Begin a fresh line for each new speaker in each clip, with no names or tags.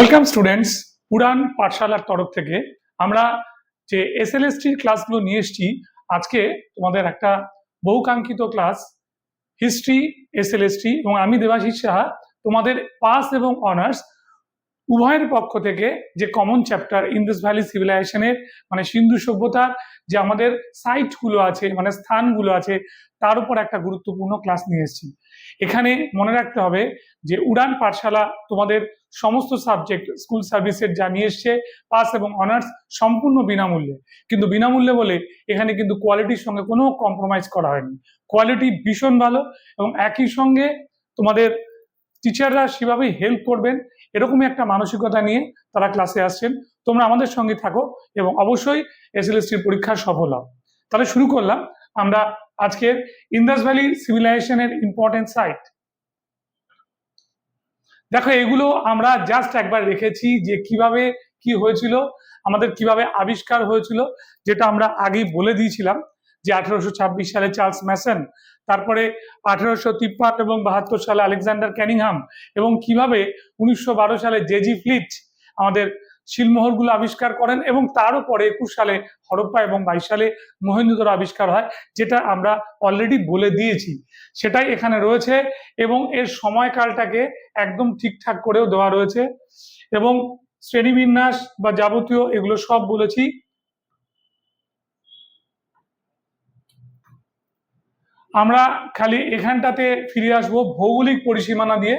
Welcome students উড়ান পাঠশালার তরফ থেকে আমরা যে এস এল এসটির ক্লাসগুলো নিয়ে এসছি, আজকে তোমাদের একটা বহুকাঙ্ক্ষিত class history S L ST এবং আমি দেবাশিস সাহা, তোমাদের পাস এবং অনার্স উভয়ের পক্ষ থেকে যে কমন চ্যাপ্টার ইন্দাস ভ্যালি সিভিলাইজেশনের মানে সিন্ধু সভ্যতার যে আমাদের সাইটগুলো আছে মানে স্থানগুলো আছে, তার উপর একটা গুরুত্বপূর্ণ ক্লাস নিয়ে এসেছি। এখানে মনে রাখতে হবে যে উড়ান পাঠশালা তোমাদের সমস্ত সাবজেক্ট স্কুল সার্ভিসের যা নিয়ে এসছে পাস এবং অনার্স সম্পূর্ণ বিনামূল্যে। কিন্তু বিনামূল্যে বলে এখানে কিন্তু কোয়ালিটির সঙ্গে কোনো কম্প্রোমাইজ করা হয়নি। কোয়ালিটি ভীষণ ভালো এবং একই সঙ্গে তোমাদের টিচাররা সেভাবেই হেল্প করবেন। এরকমই একটা মানসিকতা নিয়ে তারা ক্লাসে আসছেন। তোমরা আমাদের সঙ্গে থাকো এবং অবশ্যই এসএলএসটির পরীক্ষা সফল হও। তাহলে শুরু করলাম। আমরা আজকের ইন্দাস ভ্যালি সিভিলাইজেশনের ইম্পর্টেন্ট সাইট দেখো, এগুলো আমরা জাস্ট একবার রেখেছি যে কীভাবে কি হয়েছিল, আমাদের কীভাবে আবিষ্কার হয়েছিল, যেটা আমরা আগেই বলে দিয়েছিলাম যে আঠারোশো ছাব্বিশ সালে চার্লস ম্যাসন তারপরে আঠেরোশো তিপ্পান্ন এবং বাহাত্তর সালে আলেকজান্ডার ক্যানিংহাম এবং কীভাবে উনিশশো বারো সালে জেজি ফ্লিট আমাদের শিলমোহরগুলো আবিষ্কার করেন এবং তারও পরে একুশ সালে হরপ্পা এবং বাইশ সালে মহেন্দ্র আবিষ্কার হয়, যেটা আমরা অলরেডি বলে দিয়েছি। সেটাই এখানে রয়েছে এবং এর সময়কালটাকে একদম ঠিকঠাক করেও দেওয়া রয়েছে এবং শ্রেণীবিন্যাস বা যাবতীয় এগুলো সব বলেছি। আমরা খালি এখানটাতে ফিরে আসব ভৌগোলিক পরিসীমানা দিয়ে।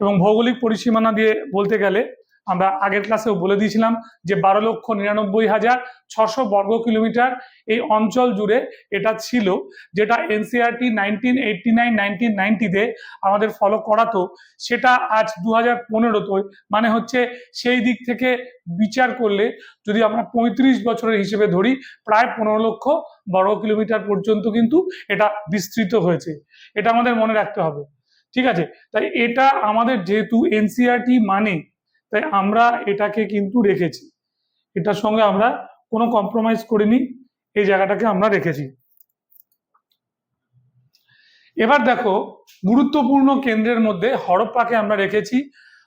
এবং ভৌগোলিক পরিসীমানা দিয়ে বলতে গেলে আমরা আগের ক্লাসেও বলে দিয়েছিলাম যে বারো লক্ষ নিরানব্বই হাজার ছশো বর্গ কিলোমিটার এই অঞ্চল জুড়ে এটা ছিল, যেটা NCERT nineteen eighty nine nineteen নাইনটিতে আমাদের ফলো করাতো। সেটা আজ দু হাজার পনেরোতে মানে হচ্ছে সেই দিক থেকে বিচার করলে যদি আমরা পঁয়ত্রিশ বছরের হিসেবে ধরি, প্রায় পনেরো লক্ষ বর্গ কিলোমিটার পর্যন্ত কিন্তু এটা বিস্তৃত হয়েছে। এটা আমাদের মনে রাখতে হবে। ঠিক আছে? তাই এটা আমাদের যেহেতু এনসিআরটি মানে তাই আমরা এটাকে কিন্তু রেখেছি। এটার সঙ্গে আমরা কোনো কম্প্রোমাইজ করিনি, এই জায়গাটাকে আমরা রেখেছি। এবার দেখো, গুরুত্বপূর্ণ কেন্দ্রের মধ্যে হরপ্পাকে আমরা রেখেছি।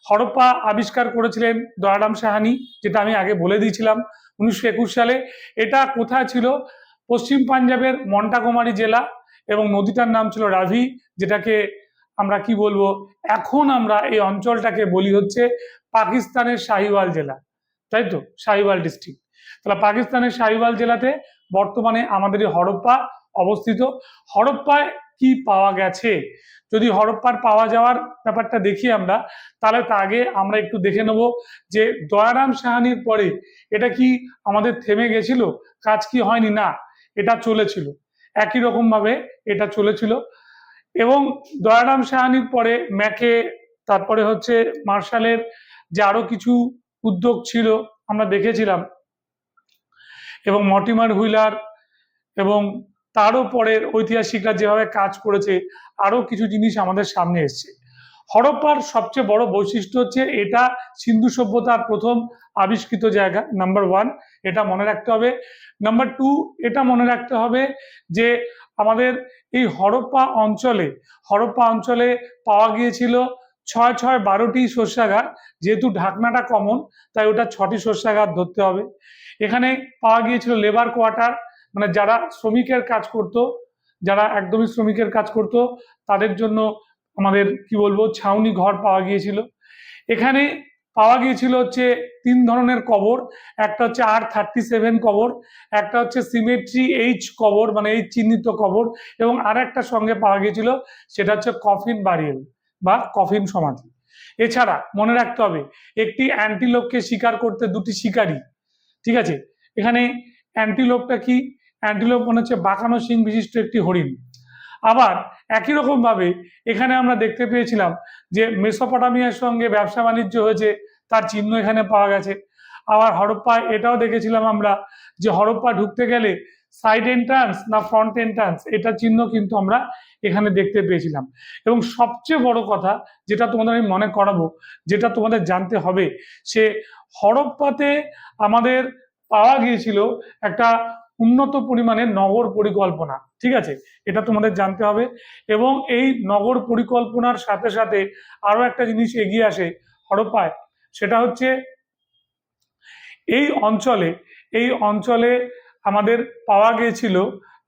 হরপ্পা আবিষ্কার করেছিলেন দয়ারাম সাহানি, যেটা আমি আগে বলে দিয়েছিলাম উনিশশো একুশ সালে। এটা কোথায় ছিল? পশ্চিম পাঞ্জাবের মন্টাকুমারী জেলা এবং নদীটার নাম ছিল রাভি, যেটাকে আমরা কি বলব? এখন আমরা এই অঞ্চলটাকে বলি হচ্ছে পাকিস্তানের শাহিওয়াল জেলা। তাই তো? শাহিওয়াল ডিস্ট্রিক্ট তাহলে পাকিস্তানের শাহিওয়াল জেলাতে বর্তমানে আমাদের এই হরপ্পা অবস্থিত। হরপ্পায় কি পাওয়া গেছে? যদি হরপ্পার পাওয়া যাওয়ার ব্যাপারটা দেখি আমরা, তাহলে তা আগে আমরা একটু দেখে নেব যে দয়ারাম সাহানির পরে এটা কি আমাদের থেমে গেছিল? কাজ কি হয়নি? না, এটা চলেছিল। একই রকম ভাবে এটা চলেছিল। এবং দয়ারাম সাহানির পরে ম্যাকে, তারপরে হচ্ছে মার্শালের যে আরও কিছু উদ্যোগ ছিল, আমরা দেখেছিলাম। এবং মটিমার হুইলার এবং তারও পরের ঐতিহাসিকরা যেভাবে কাজ করেছে, আরও কিছু জিনিস আমাদের সামনে এসছে। হরপ্পার সবচেয়ে বড় বৈশিষ্ট্য হচ্ছে এটা সিন্ধু সভ্যতার প্রথম আবিষ্কৃত জায়গা নাম্বার ওয়ান এটা মনে রাখতে হবে। নাম্বার টু এটা মনে রাখতে হবে যে আমাদের এই হরপ্পা অঞ্চলে হরপ্পা অঞ্চলে পাওয়া গিয়েছিল ছয় ছয় বারোটি শস্যাগার, যেহেতু ঢাকনাটা কমন তাই ওটা ছটি শস্যাগার ধরতে হবে। এখানে পাওয়া গিয়েছিল লেবার কোয়ার্টার মানে যারা শ্রমিকের কাজ করত, যারা একদমই শ্রমিকের কাজ করত, তাদের জন্য আমাদের কি বলব, ছাউনি ঘর পাওয়া গিয়েছিল। এখানে পাওয়া গিয়েছিল হচ্ছে তিন ধরনের কবর, একটা হচ্ছে আর থার্টি সেভেন কবর, একটা হচ্ছে সিমেট্রি এইচ কবর মানে এই চিহ্নিত কবর, এবং আর একটা সঙ্গে পাওয়া গিয়েছিল সেটা হচ্ছে কফিন বারিয়েল বা কফিন সমাধি এছাড়া মনে রাখতে হবে, একটি অ্যান্টিলোককে শিকার করতে দুটি শিকারী, ঠিক আছে? এখানে অ্যান্টিলোপটা কি? অ্যান্টিলোপ মনে হচ্ছে বাঁকানো সিং বিশিষ্ট একটি হরিণ। আবার একই রকম ভাবে এখানে আমরা দেখতে পেয়েছিলাম যে মেসোপটামিয়ার সঙ্গে ব্যবসা বাণিজ্য হয়েছে, তার চিহ্ন এখানে পাওয়া গেছে। আবার হরপ্পায় এটাও দেখেছিলাম আমরা যে হরপ্পা ঢুকতে গেলে সাইড এন্ট্রান্স না ফ্রন্ট এন্ট্রান্স এটা চিহ্ন কিন্তু আমরা এখানে দেখতে পেয়েছিলাম। এবং সবচেয়ে বড় কথা যেটা তোমাদের আমি মনে করাবো, যেটা তোমাদের জানতে হবে, সে হরপ্পাতে আমাদের পাওয়া গিয়েছিল একটা উন্নত পরিমাণে নগর পরিকল্পনা, ঠিক আছে? এটা তোমাদের জানতে হবে। এবং এই নগর পরিকল্পনার সাথে সাথে আরও একটা জিনিস এগিয়ে আসে হরপ্পায়, সেটা হচ্ছে এই অঞ্চলে এই অঞ্চলে আমাদের পাওয়া গিয়েছিল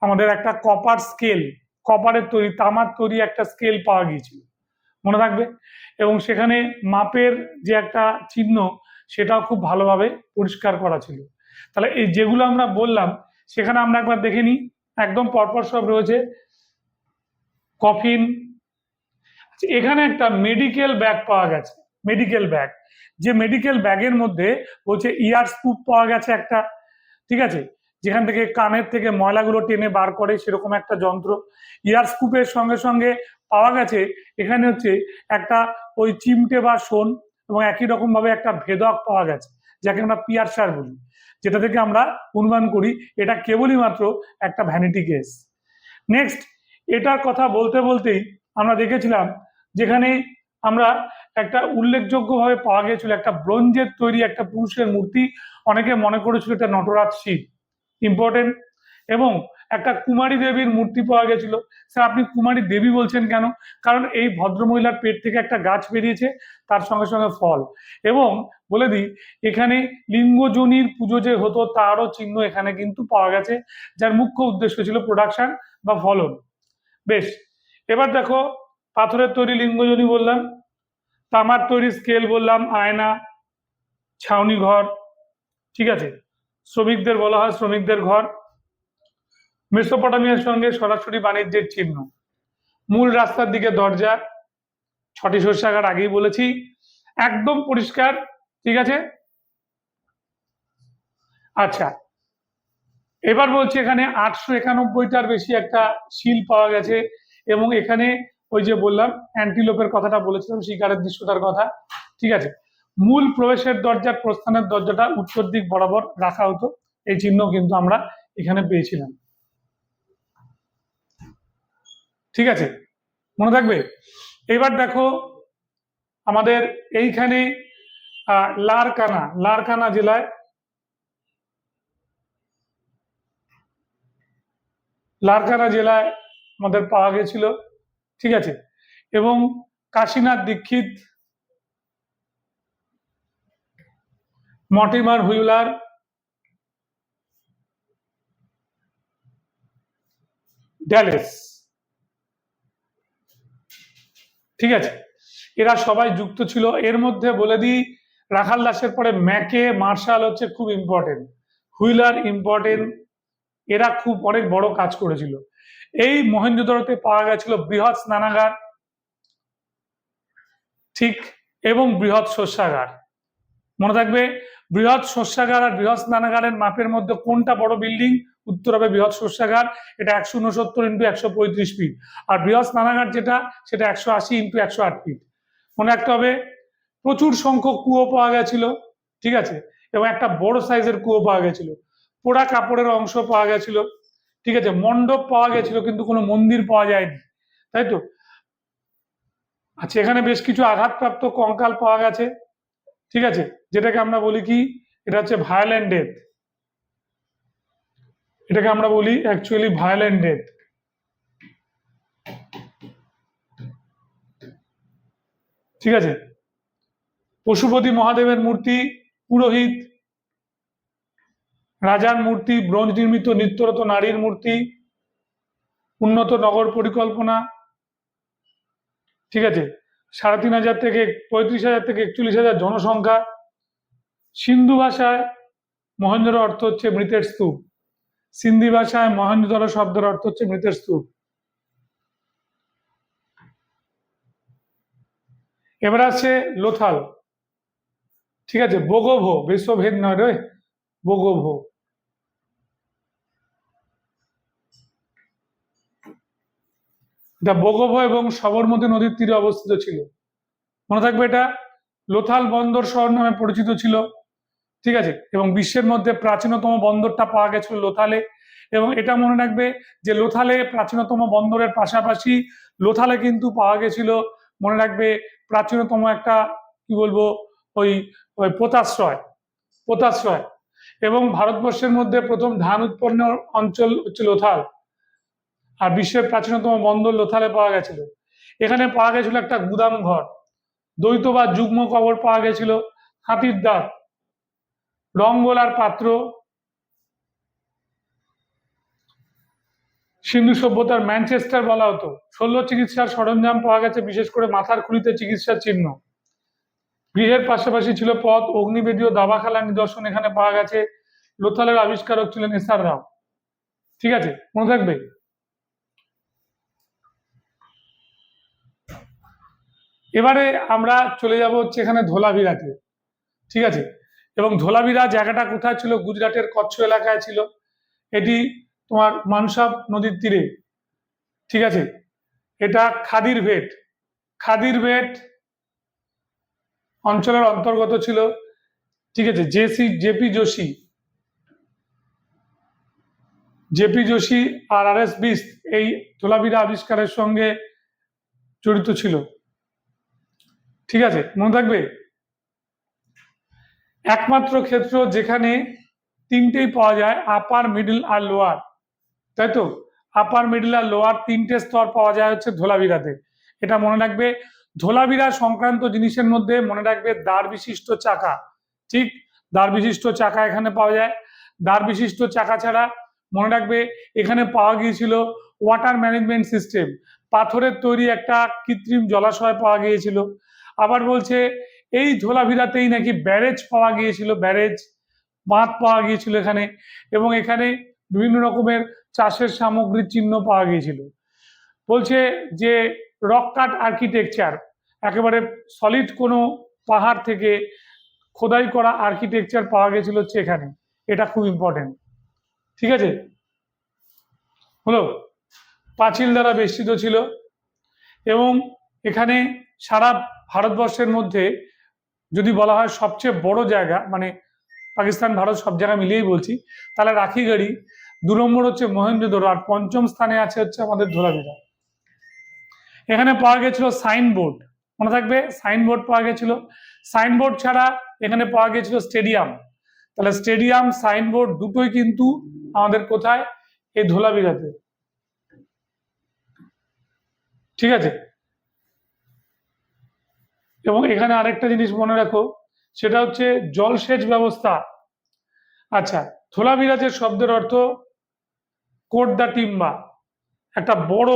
আমাদের একটা কপার স্কেল কপারের তৈরি, তামার তৈরি একটা স্কেল পাওয়া গিয়েছিল। মনে রাখবে এবং সেখানে মাপের যে একটা চিহ্ন, সেটাও খুব ভালোভাবে পরিষ্কার করা ছিল। তাহলে এই যেগুলো আমরা বললাম সেখানে আমরা একবার দেখে নিই। একদম পরপর সব রয়েছে। কফিন। আচ্ছা, এখানে একটা মেডিকেল ব্যাগ পাওয়া গেছে। Medical bag. যে মেডিকেল ব্যাগের মধ্যে বলছে ইয়ার স্কুপ পাওয়া গেছে একটা। ঠিক আছে? যেখান থেকে কানের থেকে ময়লাগুলো টেনে বার করে সেরকম একটা যন্ত্র। ইয়ার স্কুপের সঙ্গে সঙ্গে পাওয়া গেছে। এখানে হচ্ছে একটা ওই চিমটে বা শোন এবং একই রকম ভাবে একটা ভেদক পাওয়া গেছে যাকে আমরা পিয়ারসার বলি। যেটা থেকে আমরা অনুমান করি, এটা কেবলই মাত্র একটা ভ্যানিটি কেস নেক্সট এটার কথা বলতে বলতেই আমরা দেখেছিলাম যেখানে আমরা একটা উল্লেখযোগ্যভাবে পাওয়া গিয়েছিল একটা ব্রোঞ্জের তৈরি একটা পুরুষের মূর্তি। অনেকে মনে করেছিল এটা নটরাজ শিব। ইম্পর্টেন্ট এবং একটা কুমারী দেবীর মূর্তি পাওয়া গেছিল। স্যার, আপনি কুমারী দেবী বলছেন কেন? কারণ এই ভদ্রমহিলার পেট থেকে একটা গাছ বেরিয়েছে, তার সঙ্গে সঙ্গে ফল। এবং বলে দিই, এখানে লিঙ্গজনির পুজো যে হতো, তারও চিহ্ন এখানে কিন্তু পাওয়া গেছে, যার মুখ্য উদ্দেশ্য ছিল প্রোডাকশন বা ফলন। বেশ, এবার দেখো, পাথরের তৈরি লিঙ্গজনী বললাম, তামার তৈরি স্কেল বললাম, আয়না, ছাউনি ঘর, ঠিক আছে? শ্রমিকদের বলা হয় শ্রমিকদের ঘর। মেসোপটামিয়ার সঙ্গে সরাসরি বাণিজ্যের চিহ্ন। মূল রাস্তার দিকে দরজা, ছটি শস্যাগার আগেই বলেছি। একদম পরিষ্কার, ঠিক আছে? আচ্ছা এবার বলছি এখানে আটশো একানব্বইটার বেশি একটা শিল পাওয়া গেছে এবং এখানে ওই যে বললাম অ্যান্টিলোপের কথাটা বলেছিলাম, শিকারের দৃশ্যটার কথা, ঠিক আছে? মূল প্রবেশের দরজার প্রস্থানের দরজাটা উত্তর দিক বরাবর রাখা হতো, এই চিহ্ন কিন্তু আমরা এখানে পেয়েছিলাম। ঠিক আছে? মনে থাকবে? এবার দেখো, আমাদের এইখানে লারকানা লারকানা জেলায় লারকানা জেলায় আমাদের পাওয়া গেছিল, ঠিক আছে? এবং Kashinath Dikshit, Mortimer Wheeler Dales. ঠিক আছে? এরা সবাই যুক্ত ছিল। এর মধ্যে বলে দিই, রাখাল দাসের পরে ম্যাকে, মার্শাল হচ্ছে খুব ইম্পর্টেন্ট হুইলার ইম্পর্টেন্ট এরা খুব অনেক বড় কাজ করেছিল। এই মহেন্দ্রদরতে পাওয়া গেছিল বৃহৎ স্নানাগার, ঠিক, এবং বৃহৎ শস্যাগার। মনে থাকবে, বৃহৎ শস্যাগার আর বৃহৎ স্নানাগারের মাপের মধ্যে কোনটা বড় বিল্ডিং উত্তর হবে বৃহৎ শস্যাগার এটা একশো উনসত্তর ইন্টু একশো পঁয়ত্রিশ ফিট আর বৃহৎ স্নানাগার যেটা, সেটা একশো আশি ইন্টু একশো আট ফিট মনে রাখতে হবে, প্রচুর সংখ্যক কুয়ো পাওয়া গেছিল, ঠিক আছে? এবং একটা বড় সাইজের কুয়ো পাওয়া গেছিল। পোড়া কাপড়ের অংশ পাওয়া গেছিল, ঠিক আছে? মণ্ডপ পাওয়া গেছিল, কিন্তু কোনো মন্দির পাওয়া যায়নি, তাই তো? আচ্ছা এখানে বেশ কিছু আঘাতপ্রাপ্ত কঙ্কাল পাওয়া গেছে, ঠিক আছে? যেটাকে আমরা বলি কি? এটা হচ্ছে ভায়োলেন্ট ডেথ এটাকে আমরা বলি অ্যাকচুয়ালি ভায়োলেন্ট ডেথ ঠিক আছে? পশুপতি মহাদেবের মূর্তি, পুরোহিত, রাজার মূর্তি, ব্রোঞ্জ নির্মিত নিত্যরত নারীর মূর্তি, উন্নত নগর পরিকল্পনা, ঠিক আছে? সাড়ে তিন হাজার থেকে পঁয়ত্রিশ হাজার থেকে একচল্লিশ হাজার জনসংখ্যা। সিন্ধু ভাষায় মহেন্দ্র অর্থ হচ্ছে মৃতের স্তূপ। সিন্ধি ভাষায় মহেন্দ্র শব্দের অর্থ হচ্ছে মৃতের স্তূপ। এবার আছে লোথাল। ঠিক আছে, বগোভো, বিশ্বভেদ নয় রে, বগোভো। এটা বগোভো এবং সবরমতী নদীর তীরে অবস্থিত ছিল। মনে থাকবে এটা লোথাল বন্দর শহর নামে পরিচিত ছিল। ঠিক আছে? এবং বিশ্বের মধ্যে প্রাচীনতম বন্দরটা পাওয়া গেছিল লোথালে। এবং এটা মনে রাখবে যে লোথালে প্রাচীনতম বন্দরের পাশাপাশি লোথালে কিন্তু পাওয়া গেছিল, মনে রাখবে, প্রাচীনতম একটা, কি বলব, ওই ওই পোতাশ্রয় পোতাশ্রয়। এবং ভারতবর্ষের মধ্যে প্রথম ধান উৎপন্ন অঞ্চল হচ্ছে লোথাল। আর বিশ্বের প্রাচীনতম বন্দর লোথালে পাওয়া গেছিল। এখানে পাওয়া গেছিল একটা গুদাম ঘর দ্বৈত বা যুগ্ম কবর পাওয়া গেছিল হাতির দাঁত রং গোলার পাত্র, সিন্ধু সভ্যতার ম্যানচেস্টার বলা হতো। শল্য চিকিৎসার সরঞ্জাম পাওয়া গেছে, বিশেষ করে মাথার খুলিতে চিকিৎসার চিহ্ন। গৃহের পাশাপাশি ছিল পথ অগ্নিবেদী ও দাবাখালার নিদর্শন এখানে পাওয়া গেছে। লোথালের আবিষ্কারক ছিলেন এসআর রাও। ঠিক আছে, মনে থাকবে? এবারে আমরা চলে যাব হচ্ছে এখানে ধোলাভিরাতে ঠিক আছে এবং ধোলাভিরা জায়গাটা কোথায় ছিল? গুজরাটের কচ্ছ এলাকায় ছিল। এটি তোমার মানসাব নদীর তীরে। ঠিক আছে? এটা খাদির ভেট। খাদির ভেট অঞ্চলের অন্তর্গত ছিল। ঠিক আছে? JC, JP Joshi. JP Joshi আর আর এস বিস এই ধোলাভিরা আবিষ্কারের সঙ্গে জড়িত ছিল। ঠিক আছে? মনে থাকবে? একমাত্র ক্ষেত্র যেখানে তিনটেই পাওয়া যায় আপার মিডল আর লোয়ার তাই তো? আপার মিডল আর লোয়ার তিনটে স্তর পাওয়া যায় হচ্ছে ধোলাভিরাতে। এটা মনে রাখবে, ধোলাভিরা সংক্রান্ত জিনিসের মধ্যে মনে রাখবে দ্বার বিশিষ্ট চাকা। ঠিক? দ্বার বিশিষ্ট চাকা এখানে পাওয়া যায়। দ্বার বিশিষ্ট চাকা ছাড়া মনে রাখবে এখানে পাওয়া গিয়েছিল ওয়াটার ম্যানেজমেন্ট সিস্টেম পাথরের তৈরি একটা কৃত্রিম জলাশয় পাওয়া গিয়েছিল। আবার বলছে এই ধোলাভিরাতেই নাকি ব্যারেজ পাওয়া গিয়েছিল, ব্যারেজ বাঁধ পাওয়া গিয়েছিল এখানে এবং এখানে বিভিন্ন রকমের চাষের সামগ্রীর চিহ্ন পাওয়া গিয়েছিল। বলছে যে রক কাট আর্কিটেকচার, একেবারে সলিড কোনো পাহাড় থেকে খোদাই করা আর্কিটেকচার পাওয়া গেছিল হচ্ছে এখানে। এটা খুব ইম্পর্টেন্ট ঠিক আছে? হলো, পাঁচিল দ্বারা বেষ্টিত ছিল এবং এখানে সারা ভারতবর্ষের মধ্যে যদি বলা হয় সবচেয়ে বড় জায়গা মানে পাকিস্তান, ভারত সব জায়গা মিলিয়েই বলছি, তাহলে রাখিগাড়ি দু নম্বর হচ্ছে মহেন্দ্রদোর আর পঞ্চম স্থানে আছে হচ্ছে আমাদের ধোলাভিরা এখানে পাওয়া গেছিল সাইনবোর্ড, মনে থাকবে? সাইনবোর্ড পাওয়া গেছিল। সাইনবোর্ড ছাড়া এখানে পাওয়া গেছিল স্টেডিয়াম। তাহলে স্টেডিয়াম, সাইনবোর্ড দুটোই কিন্তু আমাদের কোথায়? এই ধোলাভিরাতে ঠিক আছে? এবং এখানে আরেকটা জিনিস মনে রাখো, সেটা হচ্ছে জলসেচ ব্যবস্থা। আচ্ছা ধোলাভিরাজের শব্দের অর্থ কোট দা টিম্বা। একটা বড়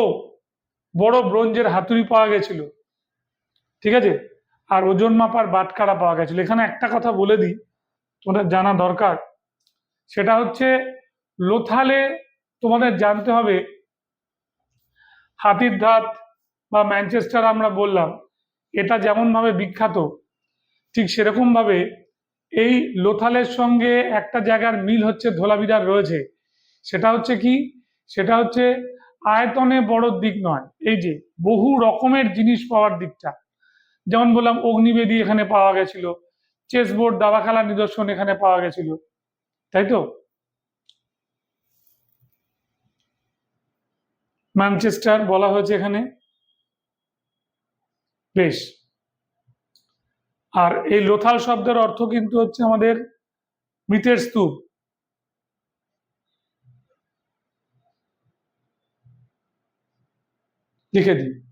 বড় ব্রোঞ্জের হাতুড়ি পাওয়া গেছিল। ঠিক আছে? আর ওজন মাপার বাটকারা পাওয়া গেছিল। এখানে একটা কথা বলে দিই, তোমাদের জানা দরকার। সেটা হচ্ছে, লোথালে তোমাদের জানতে হবে হাতির ধাত বা ম্যানচেস্টার আমরা বললাম এটা যেমন ভাবে বিখ্যাত, ঠিক সেরকম ভাবে এই লোথালের সঙ্গে একটা জায়গার মিল হচ্ছে ধোলাবিরার রয়েছে। সেটা হচ্ছে কি? সেটা হচ্ছে আয়তনে বড় দিক নয়, এই যে বহু রকমের জিনিস পাওয়ার দিকটা। যেমন বললাম, অগ্নিবেদী এখানে পাওয়া গেছিল, চেসবোর্ড দাবা খেলার নিদর্শন এখানে পাওয়া গেছিল, তাই তো? ম্যানচেস্টার বলা হয়েছে এখানে। বেশ। আর এই লোথাল শব্দের অর্থ কিন্তু হচ্ছে আমাদের মৃতের স্তূপ। লিখে দিই।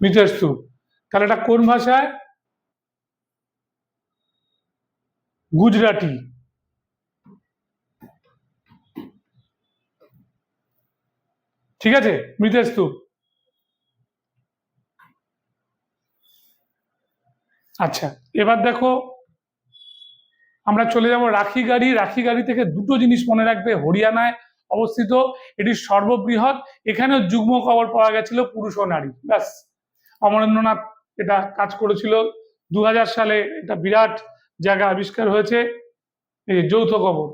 মৃতের স্তূপ। তাহলে এটা কোন ভাষায়? গুজরাটি। ঠিক আছে? মৃতের স্তূপ। আচ্ছা এবার দেখো, আমরা চলে যাব রাখি গাড়ি। রাখি গাড়ি থেকে দুটো জিনিস মনে রাখবে। হরিয়ানায় অবস্থিত, এটি সর্ববৃহৎ। এখানেও যুগ্ম কবর পাওয়া গেছিল পুরুষ ও নারী। ব্যাস। অমরেন্দ্রনাথ এটা কাজ করেছিল। দু হাজার সালে এটা বিরাট জায়গা আবিষ্কার হয়েছে, এই যৌথ কবর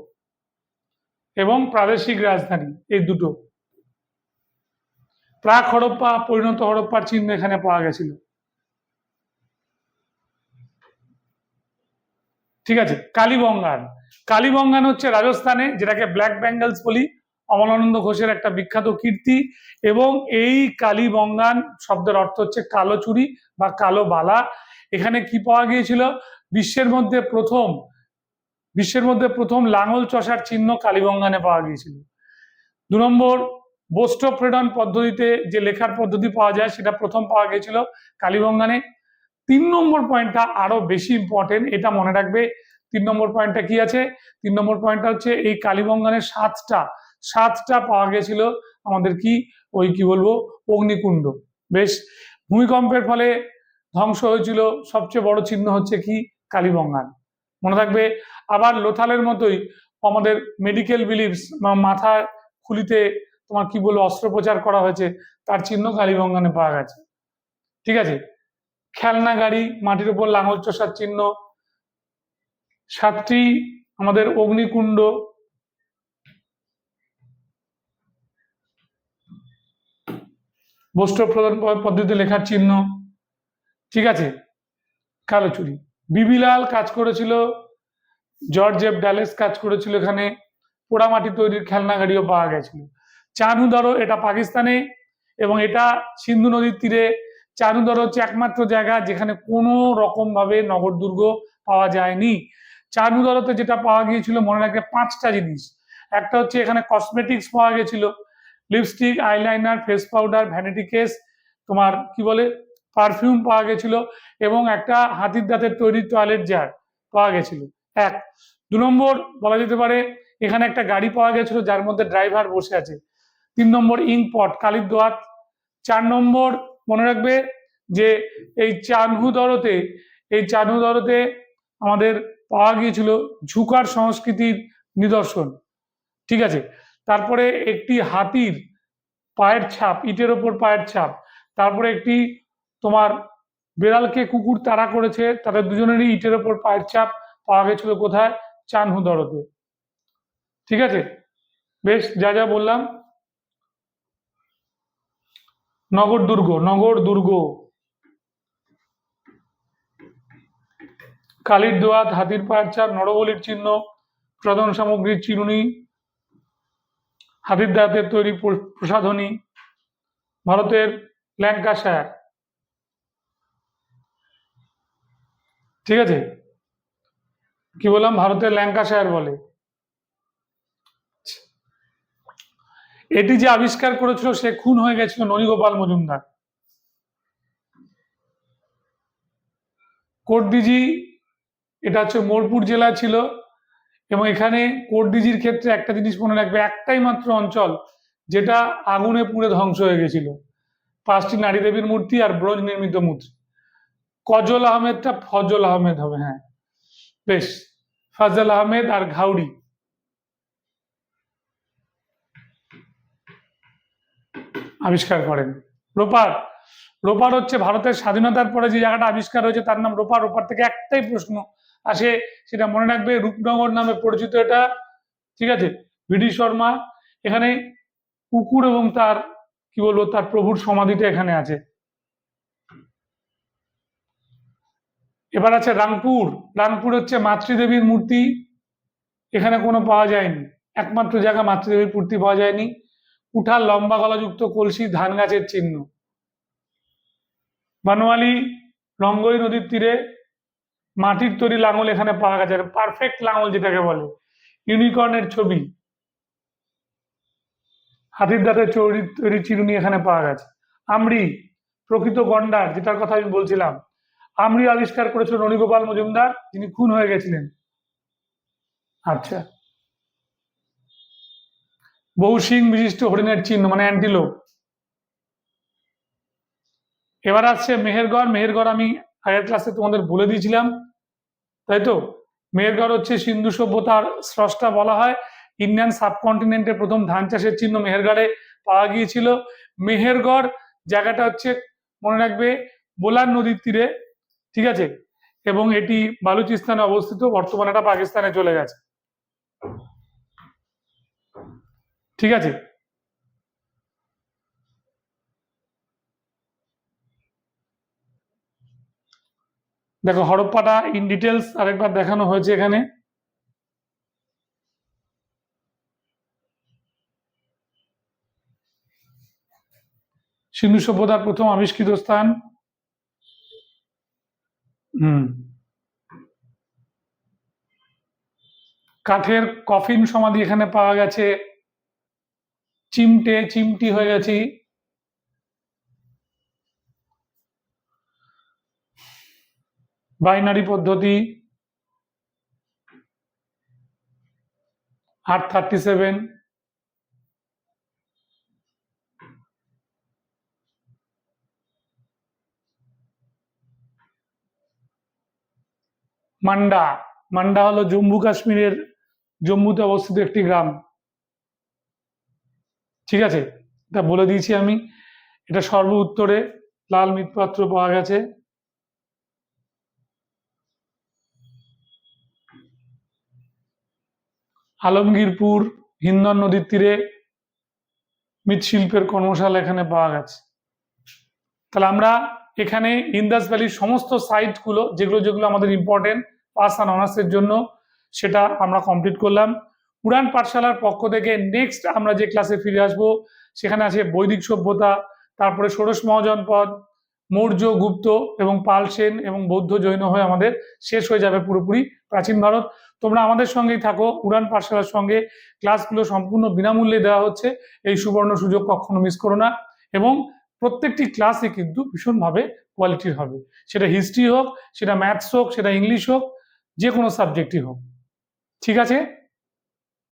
এবং প্রাদেশিক রাজধানী, এই দুটো। প্রাক হরপ্পা, পরিণত হরপ্পার চিহ্ন এখানে পাওয়া গেছিল। ঠিক আছে, কালীবঙ্গান। কালীবঙ্গান হচ্ছে রাজস্থানে, যেটাকে ব্ল্যাক বেঙ্গলস বলি। অমলানন্দ ঘোষের একটা বিখ্যাত কীর্তি এবং এই কালীবঙ্গান শব্দের অর্থ হচ্ছে কালো চুরি বা কালো বালা। এখানে কি পাওয়া গিয়েছিল? বিশ্বের মধ্যে প্রথম, বিশ্বের মধ্যে প্রথম লাঙল চষার চিহ্ন কালীবঙ্গানে পাওয়া গিয়েছিল। দু নম্বর বোস্টোফ্রেডন পদ্ধতিতে যে লেখার পদ্ধতি পাওয়া যায় সেটা প্রথম পাওয়া গিয়েছিল কালীবঙ্গানে তিন নম্বর পয়েন্টটা আরও বেশি ইম্পর্টেন্ট এটা মনে রাখবে। তিন নম্বর পয়েন্টটা কি আছে? তিন নম্বর পয়েন্টটা হচ্ছে এই কালীবঙ্গানের সাতটা সাতটা পাওয়া গেছিল আমাদের কি, ওই কি বলব, অগ্নিকুণ্ড। বেশ, ভূমিকম্পের ফলে ধ্বংস হয়েছিল সবচেয়ে বড় চিহ্ন হচ্ছে কি, কালীবঙ্গান। মনে থাকবে, আবার লোথালের মতোই আমাদের মেডিকেল বিলিভস মাথা খুলিতে তোমার কি বলব, অস্ত্রোপচার করা হয়েছে, তার চিহ্ন কালীবঙ্গানে পাওয়া গেছে। ঠিক আছে? খেলনা, গাড়ি, মাটির উপর লাঙল চষার চিহ্ন, সাতটি আমাদের অগ্নিকুণ্ড বস্ত্র প্রদান পদ্ধতিতে লেখার চিহ্ন। ঠিক আছে? কালো চুরি বিবিলাল কাজ করেছিল। জর্জ এফ ডালেস কাজ করেছিল এখানে। পোড়ামাটি তৈরির খেলনা গাড়িও পাওয়া গেছিল। চানুদারো এটা পাকিস্তানে এবং এটা সিন্ধু নদীর তীরে। চানুদারো হচ্ছে একমাত্র জায়গা যেখানে কোনো রকম ভাবে নগর দুর্গ পাওয়া যায়নি। চানুদারোতে যেটা পাওয়া গিয়েছিল মনে রাখবে পাঁচটা জিনিস। একটা হচ্ছে এখানে কসমেটিক্স পাওয়া গেছিল। Lipstick eyeliner face powder vanity case তোমার কি বলে পারফিউম পাওয়া গেছিল এবং একটা হাতির দাঁতের তৈরি টয়লেট জার পাওয়া গেছিল। এক। দু নম্বর, বলা যেতে পারে, এখানে একটা গাড়ি পাওয়া গেছিল যার মধ্যে ড্রাইভার বসে আছে। তিন নম্বর ইংপট কালির দোয়াত। চার নম্বর, মনে রাখবে যে এই চানহু দরতে, এই চানহু দরতে আমাদের পাওয়া গিয়েছিল ঝুকার সংস্কৃতির নিদর্শন। ঠিক আছে? তারপরে একটি হাতির পায়ের ছাপ, ইটের ওপর পায়ের ছাপ, তারপরে একটি তোমার বেড়ালকে কুকুর তাড়া করেছে, তাদের দুজনেরই ইটের ওপর পায়ের ছাপ পাওয়া গেছিল কোথায়? চানহুদরতে ঠিক আছে? বেশ, যা যা বললাম। নগর দুর্গ নগর দুর্গ। কালির দোয়াত, হাতির পায়ের চাপ নরবলির চিহ্ন, প্রধান সামগ্রীর চিরুনি হাতির দাঁতের তৈরি প্র- প্রসাধনী ভারতের ল্যাঙ্কাশায়ার। ঠিক আছে? কি বললাম? ভারতের ল্যাঙ্কাশায়ার বলে। এটি যে আবিষ্কার করেছিল, সে খুন হয়ে গেছিল ননীগোপাল মজুমদার। কোটডিজি, এটা হচ্ছে মোরপুর জেলা ছিল। এবং এখানে কোটডিজির ক্ষেত্রে একটা জিনিস মনে রাখবে, একটাই মাত্র অঞ্চল যেটা আগুনে পুড়ে ধ্বংস হয়ে গেছিল। পাঁচটি নারী দেবীর মূর্তি আর ব্রোঞ্জ নির্মিত মূর্তি। কজল আহমেদটা ফজল আহমেদ হবে হ্যাঁ। বেশ, ফজল আহমেদ আর ঘাউড়ি। আবিষ্কার করেন। রোপার রোপার হচ্ছে ভারতের স্বাধীনতার পরে যে জায়গাটা আবিষ্কার হয়েছে তার নাম রোপার। রোপার থেকে একটাই প্রশ্ন আসে, সেটা মনে রাখবে। রূপনগর নামে পরিচিত এটা। ঠিক আছে? ভিডি শর্মা। এখানে কুকুর এবং তার, কি বলব, তার প্রভুর সমাধিটা এখানে আছে। এবার আছে রাংপুর। রাংপুর হচ্ছে মাতৃদেবীর মূর্তি। এখানে কোনো পাওয়া যায়নি। একমাত্র জায়গা মাতৃদেবীর মূর্তি পাওয়া যায়নি। উঠার লম্বা গলাযুক্ত কলসি ধান গাছের চিহ্ন। বানোয়ালি রঙ্গই নদীর তীরে মাটির তৈরি লাঙল এখানে পাওয়া গেছে পারফেক্ট লাঙল যেটাকে বলে। ইউনিকর্নের ছবি। হাতির দাঁতের তৈরি চিরুনি এখানে পাওয়া গেছে। আমরি, প্রকৃত গন্ডার, যেটার কথা আমি বলছিলাম। আমরি আবিষ্কার করেছিল ননীগোপাল মজুমদার, যিনি খুন হয়ে গেছিলেন। আচ্ছা। বহু সিং বিশিষ্ট হরিণের চিহ্ন মানে অ্যান্টিলোপ এবার আসছে মেহেরগড়। মেহেরগড় আমি আগের ক্লাসে তোমাদের বলে দিয়েছিলাম, তাই তো? মেহেরগড় হচ্ছে সিন্ধু সভ্যতার স্রষ্টা বলা হয়। ইন্ডিয়ান সাবকন্টিনেন্টের প্রথম ধান চাষের চিহ্ন মেহেরগড়ে পাওয়া গিয়েছিল। মেহেরগড় জায়গাটা হচ্ছে, মনে রাখবে, বোলার নদীর তীরে, ঠিক আছে? এবং এটি বালুচিস্তানে অবস্থিত, বর্তমানে পাকিস্তানে চলে গেছে। ঠিক আছে? দেখো, হরপ্পাটা ইন ডিটেলস আরেকবার দেখানো হয়েছে এখানে। সিন্ধু সভ্যতার প্রথম আবিষ্কৃত স্থান। হুম। কাঠের কফিন সমাধি এখানে পাওয়া গেছে। চিমটে, চিমটি হয়ে গেছি। বাইনারি পদ্ধতি, আট থার্টি সেভেন মান্ডা মান্ডা হলো জম্মু কাশ্মীরের জম্মুতে অবস্থিত একটি গ্রাম। ঠিক আছে? এটা বলে দিয়েছি আমি। এটা সর্ব উত্তরে লাল মৃৎপাত্র পাওয়া গেছে। আলমগীরপুর, হিন্দন নদীর তীরে মৃৎশিল্পের কর্মশালা এখানে পাওয়া গেছে। তাহলে আমরা এখানে ইন্দাস ভ্যালির সমস্ত সাইটগুলো, যেগুলো যেগুলো আমাদের ইম্পর্টেন্ট পাস অ্যান্ড অনার্সের জন্য, সেটা আমরা কমপ্লিট করলাম। উড়ান পাঠশালার পক্ষ থেকে নেক্সট আমরা যে ক্লাসে ফিরে আসব, সেখানে আছে বৈদিক সভ্যতা, তারপরে ষোড়শ মহাজনপদ মৌর্য, গুপ্ত এবং পাল সেন এবং বৌদ্ধ জৈন হয়ে আমাদের শেষ হয়ে যাবে পুরোপুরি প্রাচীন ভারত। তোমরা আমাদের সঙ্গেই থাকো, উড়ান পাঠশালার সঙ্গে। ক্লাসগুলো সম্পূর্ণ বিনামূল্যে দেওয়া হচ্ছে। এই সুবর্ণ সুযোগ কখনো মিস করো না এবং প্রত্যেকটি ক্লাসে কিন্তু ভীষণভাবে কোয়ালিটির হবে। সেটা হিস্ট্রি হোক, সেটা ম্যাথস হোক, সেটা ইংলিশ হোক যে কোনো সাবজেক্টই হোক। ঠিক আছে?